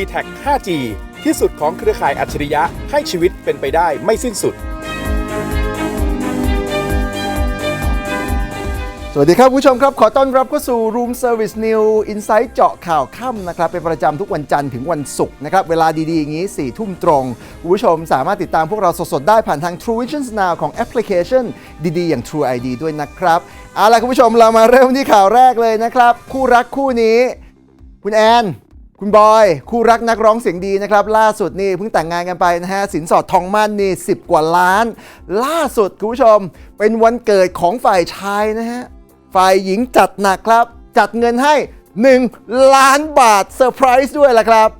d t แท 5G ที่สุดของเครือข่ายอัจฉริยะให้ชีวิตเป็นไปได้ไม่สิ้นสุด สวัสดีครับคุณผู้ชมครับ ขอต้อนรับเข้าสู่ Room Service New Insight เจาะข่าวค่ำนะครับ เป็นประจำทุกวันจันทร์ถึงวันศุกร์นะครับ เวลาดี ๆ อย่างนี้ 4 ทุ่มตรง คุณผู้ชมสามารถติดตามพวกเราสด ๆ ได้ผ่านทาง True Vision Now ของแอปพลิเคชันดี ๆ อย่าง True ID ด้วยนะครับเอาล่ะคุณผู้ชมเรามาเริ่มที่ข่าวแรกเลยนะครับ คู่รักคู่นี้ คุณแอน คุณบอย คู่รักนักร้องเสียงดีนะครับ ล่าสุดนี่เพิ่งแต่งงานกันไปนะฮะ สินสอดทองมั่นนี่ 10 กว่าล้าน ล่าสุดคุณผู้ชม เป็นวันเกิดของฝ่ายชายนะฮะ ฝ่ายหญิงจัดหนักครับ จัดเงินให้ 1 ล้านบาทเซอร์ไพรส์ด้วยล่ะครับ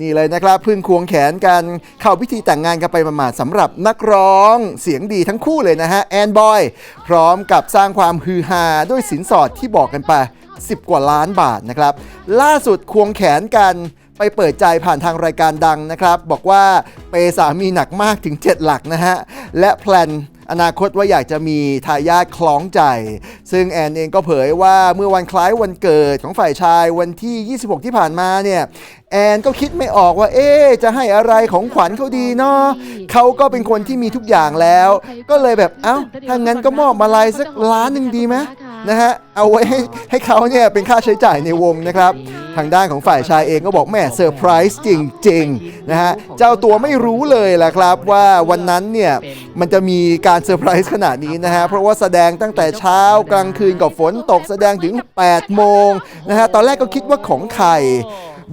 นี่เลยนะครับพึ่งควงแขนกันเข้าพิธีแต่งงานกันไปประมาทสำหรับนักร้องเสียงดีทั้งคู่เลยนะฮะแอนบอย พร้อมกับสร้างความฮือฮาด้วยสินสอดที่บอกกันไป 10 กว่าล้านบาทนะครับ ล่าสุดควงแขนกันไปเปิดใจผ่านทางรายการดังนะครับ บอกว่าเปย์สามีหนักมากถึง 7 หลักนะฮะ และแพลนอนาคตว่าอยากจะมีทายาทคล้องใจ ซึ่งแอนเองก็เผยว่าเมื่อวันคล้ายวันเกิดของฝ่ายชายวันที่ 26 ที่ผ่านมาเนี่ย แอนก็คิดไม่ออกว่า เอ๊จะให้อะไรของขวัญเขาดีเนาะเขาก็เป็นคนที่มีทุกอย่างแล้ว ก็เลยแบบเอ้าถ้างั้นก็มอบมาลัยสักล้านหนึ่งดีไหม นะฮะเอาไว้ให้ให้เขาเนี่ยเป็นค่าใช้จ่ายในวงนะครับ ทางด้านของฝ่ายชายเองก็บอกแม่เซอร์ไพรส์จริงๆนะฮะเจ้าตัวไม่รู้เลยแหละครับว่าวันนั้นเนี่ยมันจะมีการเซอร์ไพรส์ขนาดนี้นะฮะเพราะว่าแสดงตั้งแต่เช้ากลางคืนกับฝนตกแสดงถึง 8 โมงนะฮะตอนแรกก็คิดว่าของใคร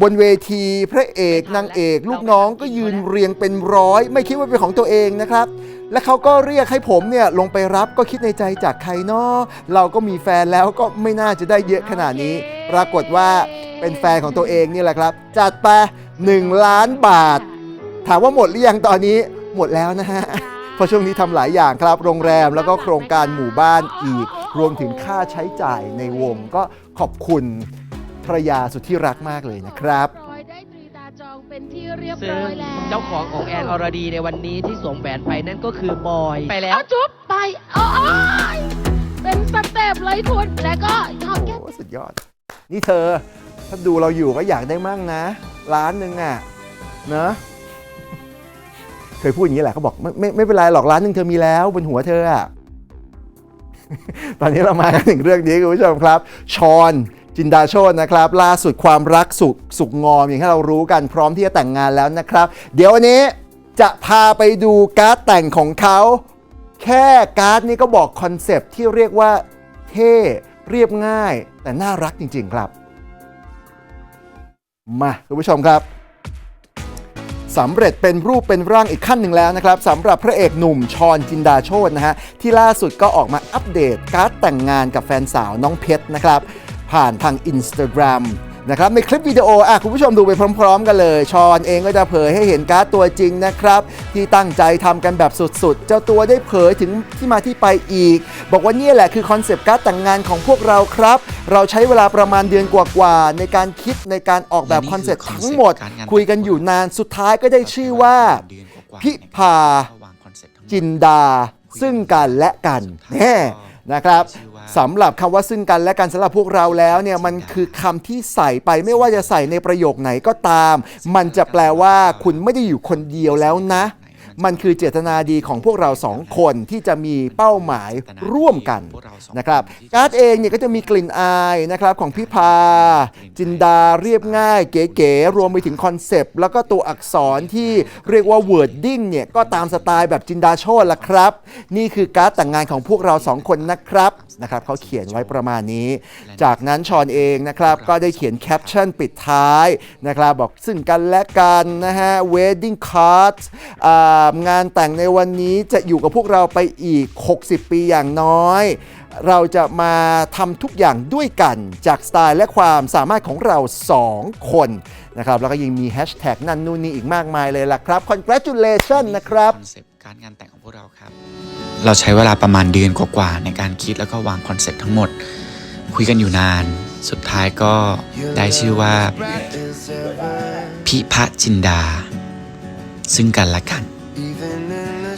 บนเวทีพระเอกนางเอก ลูกน้องก็ยืนเรียงเป็นร้อย ไม่คิดว่าเป็นของตัวเองนะครับ และเขาก็เรียกให้ผมเนี่ยลงไปรับก็คิดในใจจากใครเนาะเราก็มีแฟนแล้วก็ไม่น่าจะได้เยอะขนาดนี้ ปรากฏว่าเป็นแฟนของตัวเองนี่แหละครับ จัดไป1ล้านบาท ถามว่าหมดหรือยังตอนนี้หมดแล้วนะฮะเพราะช่วงนี้ทำหลายอย่างครับ โรงแรมแล้วก็โครงการหมู่บ้านอีก รวมถึงค่าใช้จ่ายในวงก็ขอบคุณภรรยาสุดที่รักมากเลยนะครับร้อยได้ตรีตาจองเป็นที่เรียบซึ่งร้อยแล้ว เจ้าของของแอนอรดีในวันนี้ที่สวมแหวนไปนั่นก็คือบอยไปแล้ว เอาจุ๊บไปโอ้ยเป็นสเต็ปเลยคุณแล้วก็หอมแก้มโอ้สุดยอด นี่เธอ ถ้าดูเราอยู่ก็อยากได้มั่งนะล้านหนึ่งอะเนอะเคยพูดอย่างนี้แหละเขาบอกไม่ไม่ไม่เป็นไรหรอกล้านหนึ่งเธอมีแล้ว บนหัวเธออะ ตอนนี้เรามากันถึงเรื่องนี้คุณผู้ชมครับ ชอน จินดาโชนนะครับ ล่าสุดความรักสุขสุขงอมอย่างที่เรารู้กันพร้อมที่จะแต่งงานแล้วนะครับ เดี๋ยววันนี้จะพาไปดูการ์ดแต่งของเขา แค่การ์ดนี้ก็บอกคอนเซปที่เรียกว่าเท่เรียบง่าย แต่น่ารักจริง ๆ ครับ มาคุณผู้ชมครับสำเร็จเป็นรูปเป็นร่างอีกขั้นหนึ่งแล้วนะครับสำหรับพระเอกหนุ่มชอนจินดาโชตนะฮะที่ล่าสุดก็ออกมาอัปเดตการ์ดแต่งงานกับแฟนสาวน้องเพชรนะครับ ผ่านทาง Instagram นะครับในคลิปวิดีโออะคุณผู้ชมดูไปพร้อม ๆ กันเลย ชอนเองก็จะเผยให้เห็นการ์ดตัวจริงนะครับ ที่ตั้งใจทำกันแบบสุดๆ เจ้าตัวได้เผยถึงที่มาที่ไปอีก บอกว่าเนี่ยแหละคือคอนเซปต์การ์ดแต่งงานของพวกเราครับ เราใช้เวลาประมาณเดือนกว่าๆ ในการคิดในการออกแบบคอนเซปต์ทั้งหมด คุยกันอยู่นานสุดท้ายก็ได้ชื่อว่าพิพาจินดาซึ่งกันและกันแน่ นะครับสำหรับคำว่าซึ่งกันและกันสำหรับพวกเราแล้วเนี่ยมันคือคำที่ใส่ไปไม่ว่าจะใส่ในประโยคไหนก็ตาม มันจะแปลว่าคุณไม่ได้อยู่คนเดียวแล้วนะ มันคือเจตนาดีของพวกเราสองคนที่จะมีเป้าหมายร่วมกันนะครับการ์ดเองเนี่ยก็จะมีกลิ่นอายนะครับของพิพา จินดาเรียบง่าย เก๋ๆรวมไปถึงคอนเซปต์แล้วก็ตัวอักษรที่เรียกว่า wording เนี่ยก็ตามสไตล์แบบจินดาโชตละครับ นี่คือการ์ดแต่งงานของพวกเราสองคนนะครับนะครับเขาเขียนไว้ประมาณนี้ จากนั้นชอนเองนะครับก็ได้เขียนแคปชั่นปิดท้ายนะครับบอกซึ่งกันและกันนะฮะ wedding cards อ่างานแต่งในวันนี้จะอยู่กับพวกเราไปอีก 60 ปีอย่างน้อย เราจะมาทำทุกอย่างด้วยกันจากสไตล์และความสามารถของเรา 2 คนนะครับแล้วก็ยังมีแฮชแท็กนั่นนู่นนี่อีกมากมายเลยล่ะครับ congratulation นะครับคอนเซปต์ การงานแต่งของพวกเราครับ เราใช้เวลาประมาณเดือนกว่าๆในการคิดแล้วก็วางคอนเซ็ปต์ทั้งหมด คุยกันอยู่นาน สุดท้ายก็ได้ชื่อว่า พิพะจินดา ซึ่งกันและกัน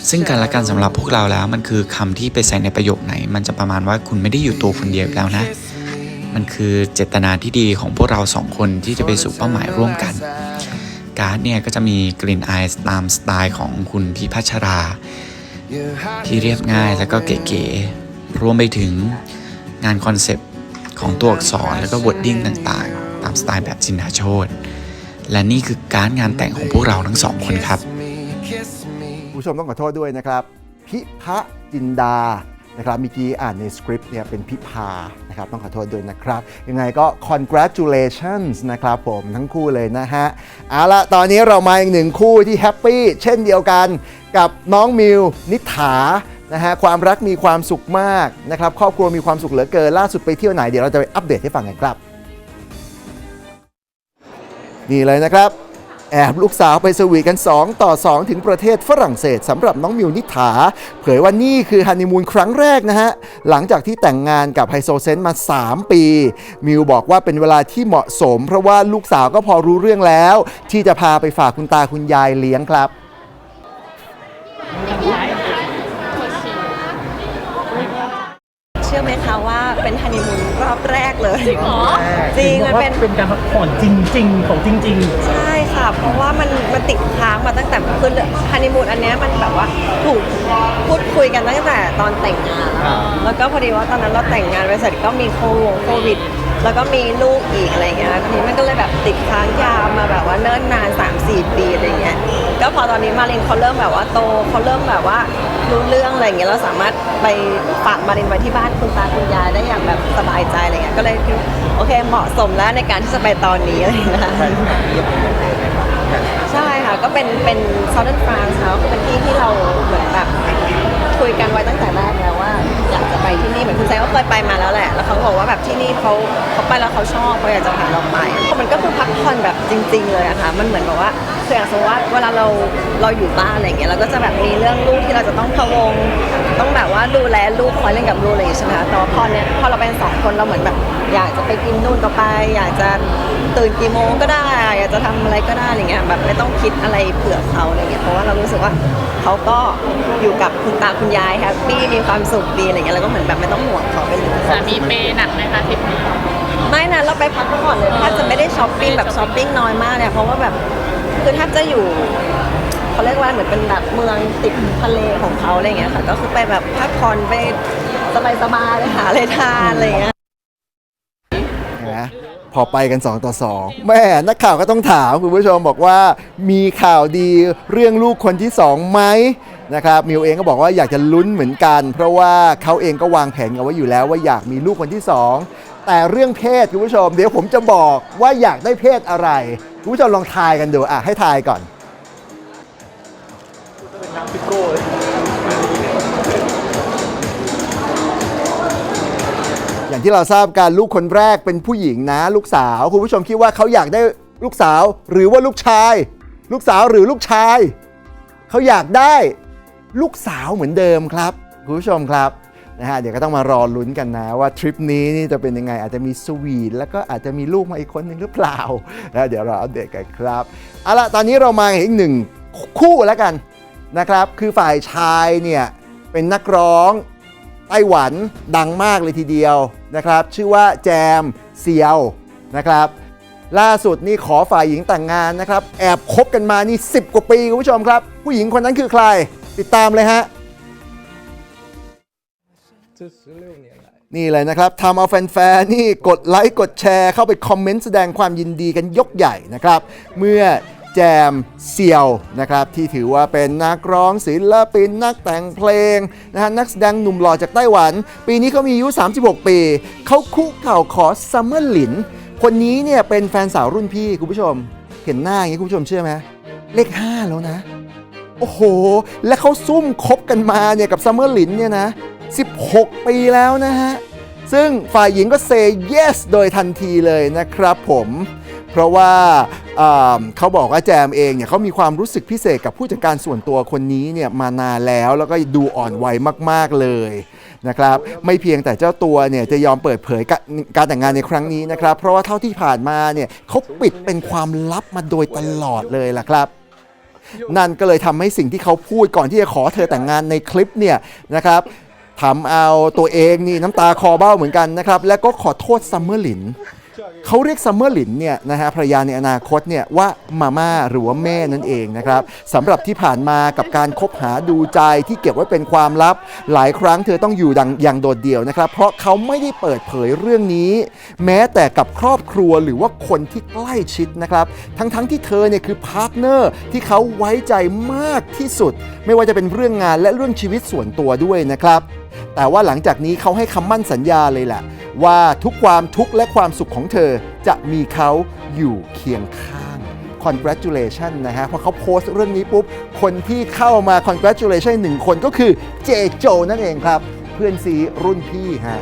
ซึ่งกันและกันสำหรับพวกเราแล้วมันคือคำที่ไปใส่ในประโยคไหน มันจะประมาณว่าคุณไม่ได้อยู่ตัวคนเดียวอีกแล้วนะ มันคือเจตนาที่ดีของพวกเราสองคนที่จะไปสู่เป้าหมายร่วมกัน การ์ดเนี่ยก็จะมีกลิ่นอายตามสไตล์ของคุณพิพัชรา ที่เรียบง่ายแล้วก็เก๋ๆรวมไปถึงงานคอนเซปต์ของตัวอักษรแล้วก็วอดดิ้งต่างๆ ตามสไตล์แบบจินดาโชตและนี่คือการงานแต่งของพวกเราทั้งสองคนครับ ผู้ชมต้องขอโทษด้วยนะครับ พิพะจินดา นะครับเมื่อกี้อ่านในสคริปต์เนี่ยเป็นพิพานะครับต้องขอโทษด้วยนะครับ ยังไงก็ congratulations นะครับผมทั้งคู่เลยนะฮะ เอาละตอนนี้เรามาอีกหนึ่งคู่ที่แฮปปี้เช่นเดียวกันกับน้องมิวนิถานะฮะความรักมีความสุขมากนะครับครอบครัวมีความสุขเหลือเกินล่าสุดไปเที่ยวไหนเดี๋ยวเราจะไปอัปเดตให้ฟังกันครับ นี่เลยนะครับ แอบลูกสาวไปสวีทกัน 2 ต่อ 2 ถึงประเทศฝรั่งเศสสำหรับน้องมิวนิถา เผยว่านี่คือฮันนีมูนครั้งแรกนะฮะ หลังจากที่แต่งงานกับไฮโซเซนต์มา 3 ปี มิวบอกว่าเป็นเวลาที่เหมาะสม เพราะว่าลูกสาวก็พอรู้เรื่องแล้ว ที่จะพาไปฝากคุณตาคุณยายเลี้ยงครับเชื่อไหมคะว่าเป็นฮันนีมูนรอบแรกเลย จริงเหรอจริงมันเป็นเป็นการพักผ่อนจริง ๆ ของจริง ๆ ใช่ ค่ะ เพราะว่ามันมันติดค้างมาตั้งแต่คือฮันนีมูนอันเนี้ยมันแบบว่าถูกพูดคุยกันตั้งแต่ตอนแต่งงานแล้วแล้วก็พอดีว่าตอนนั้นเราแต่งงานไปเสร็จก็มีโควงโควิด แล้วก็มีลูกอีกอะไรเงี้ยทีนี้มันก็เลยแบบติดค้างยาวมาแบบว่าเนิ่นนาน 3-4 ปีอะไรเงี้ยก็พอตอนนี้มารินเขาเริ่มแบบว่าโตเขาเริ่มแบบว่ารู้เรื่องอะไรเงี้ยเราสามารถไปฝากมารินไว้ที่บ้านคุณตาคุณยายได้อย่างแบบสบายใจอะไรเงี้ยก็เลยคิดโอเคเหมาะสมแล้วในการที่จะไปตอนนี้อะไรเงี้ยใเป็นเป็น Southern France ค่ะก็เป็นที่ที่เราเหมือนแบบคุยกันไว้ตั้งแต่แรกแล้วว่า อยากจะไปที่นี่เหมือนคุณแซงก็เคยไปมาแล้วแหละ แล้วเขาบอกว่าแบบที่นี่เขาเขาไปแล้วเขาชอบเขาอยากจะพาเราไปมันก็คือพักผ่อนแบบจริง ๆ เลยอะค่ะ มันเหมือนแบบว่าคืออย่างสมมติว่าเวลาเราเราอยู่บ้านอะไรเงี้ยเราก็จะแบบมีเรื่องลูกที่เราจะต้องพะวงต้อง แบบว่าดูแลลูกคอยเล่นกับลูกอะไรอย่างเงี้ยใช่ไหมคะแต่ว่าพอเนี้ยพอเราเป็นสองคนเราเหมือนแบบอยากจะไปกินนู่นก็ไป อยากจะตื่นกี่โมงก็ได้ อยากจะทำอะไรก็ได้อะไรเงี้ยแบบไม่ต้องคิดอะไรเผื่อเขาอะไรเงี้ยเพราะว่าเรารู้สึกว่าเขาก็อยู่กับคุณตาคุณยายแฮปปี้มีความสุขดีอะไรเงี้ยแล้วก็เหมือนแบบไม่ต้องห่วงเขาไปเลยสามีเปย์หนักไหมคะทริปนี้ ไม่นะเราไปพักผ่อนเลยแทบจะไม่ได้ช้อปปิ้งแบบช้อปปิ้งน้อยมากเนี่ยเพราะว่าแบบคือแทบจะอยู่ เขาเรียกว่าเหมือนเป็นแบบเมืองติดทะเลของเขาอะไรเงี้ยค่ะ ก็คือไปแบบพักผ่อนไปสบายๆเลยหาอะไรทานอะไรเงี้ย นะพอไปกัน 2 ต่อ 2 แม่นักข่าวก็ต้องถามคุณผู้ชมบอกว่ามีข่าวดีเรื่องลูกคนที่ 2 ไหมนะครับมิวเองก็บอกว่าอยากจะลุ้นเหมือนกัน เพราะว่าเขาเองก็วางแผนกันไว้อยู่แล้วว่าอยากมีลูกคนที่ 2 แต่เรื่องเพศคุณผู้ชม เดี๋ยวผมจะบอกว่าอยากได้เพศอะไรคุณผู้ชมลองทายกันดูอะให้ทายก่อน อย่างที่เราทราบกันลูกคนแรกเป็นผู้หญิงนะ ลูกสาว คุณผู้ชมคิดว่าเขาอยากได้ลูกสาวหรือว่าลูกชาย ลูกสาวหรือลูกชาย เขาอยากได้ลูกสาวเหมือนเดิมครับ คุณผู้ชมครับนะฮะเดี๋ยวก็ต้องมารอลุ้นกันนะ ว่าทริปนี้นี่จะเป็นยังไงอาจจะมีสวีทแล้วก็อาจจะมีลูกมาอีกคนหนึ่งหรือเปล่านะเดี๋ยวเราอัปเดตกันครับเอาละตอนนี้เรามาอีกหนึ่งคู่แล้วกัน นะครับ คือฝ่ายชายเนี่ยเป็นนักร้องไต้หวันดังมากเลยทีเดียวนะครับ ชื่อว่าแจมเซียวนะครับ ล่าสุดนี่ขอฝ่ายหญิงแต่งงานนะครับ แอบคบกันมานี่ 10 กว่าปีคุณผู้ชมครับ ผู้หญิงคนนั้นคือใคร ติดตามเลยฮะนี่เลยนะครับทำเอาแฟนๆนี่กดไลค์กดแชร์เข้าไปคอมเมนต์แสดงความยินดีกันยกใหญ่นะครับ เมื่อ แจมเซียวนะครับที่ถือว่าเป็นนักร้องศิลปินนักแต่งเพลงนะฮะนักแสดงหนุ่มหล่อจากไต้หวัน ปีนี้เขามีอายุ 36 ปี เขาคุกเข่าขอซัมเมอร์หลิน คนนี้เนี่ยเป็นแฟนสาวรุ่นพี่คุณผู้ชม เห็นหน้าอย่างนี้คุณผู้ชมเชื่อไหมเลข 5 แล้วนะ โอ้โห และเขาซุ่มคบกันมาเนี่ยกับซัมเมอร์หลินเนี่ยนะ 16 ปีแล้วนะฮะซึ่งฝ่ายหญิงก็เซ yes โดยทันทีเลยนะครับผม เพราะว่า เขาบอกว่าแจมเองเนี่ยเขามีความรู้สึกพิเศษกับผู้จัดการส่วนตัวคนนี้เนี่ยมานานแล้วแล้วก็ดูอ่อนวัยมาก ๆ เลยนะครับไม่เพียงแต่เจ้าตัวเนี่ยจะยอมเปิดเผยการแต่งงานในครั้งนี้นะครับ เพราะว่าเท่าที่ผ่านมาเนี่ยเขาปิดเป็นความลับมาโดยตลอดเลยล่ะครับ นั่นก็เลยทำให้สิ่งที่เขาพูดก่อนที่จะขอเธอแต่งงานในคลิปเนี่ยนะครับทำเอาตัวเองนี่น้ำตาคอเบ้าเหมือนกันนะครับ และก็ขอโทษซัมเมอร์หลิน เขาเรียกซัมเมอร์หลินเนี่ยนะฮะภรรยาในอนาคตเนี่ยว่ามาม่าหรือว่าแม่นั่นเองนะครับสำหรับที่ผ่านมากับการคบหาดูใจที่เก็บไว้เป็นความลับ หลายครั้งเธอต้องอยู่ดังอย่างโดดเดี่ยวนะครับ เพราะเขาไม่ได้เปิดเผยเรื่องนี้ แม้แต่กับครอบครัวหรือว่าคนที่ใกล้ชิดนะครับ ทั้งๆที่เธอเนี่ยคือพาร์ทเนอร์ที่เขาไว้ใจมากที่สุด ไม่ว่าจะเป็นเรื่องงานและเรื่องชีวิตส่วนตัวด้วยนะครับ แต่ว่าหลังจากนี้เขาให้คำมั่นสัญญาเลยแหละ ว่าทุกความทุกข์และความสุขของเธอจะมีเขาอยู่เคียงข้าง congratulation นะฮะพอเขาโพสต์เรื่องนี้ปุ๊บ คนที่เข้ามา congratulation หนึ่งคนก็คือเจโจนั่นเองครับ เพื่อนซีรุ่นพี่ฮะ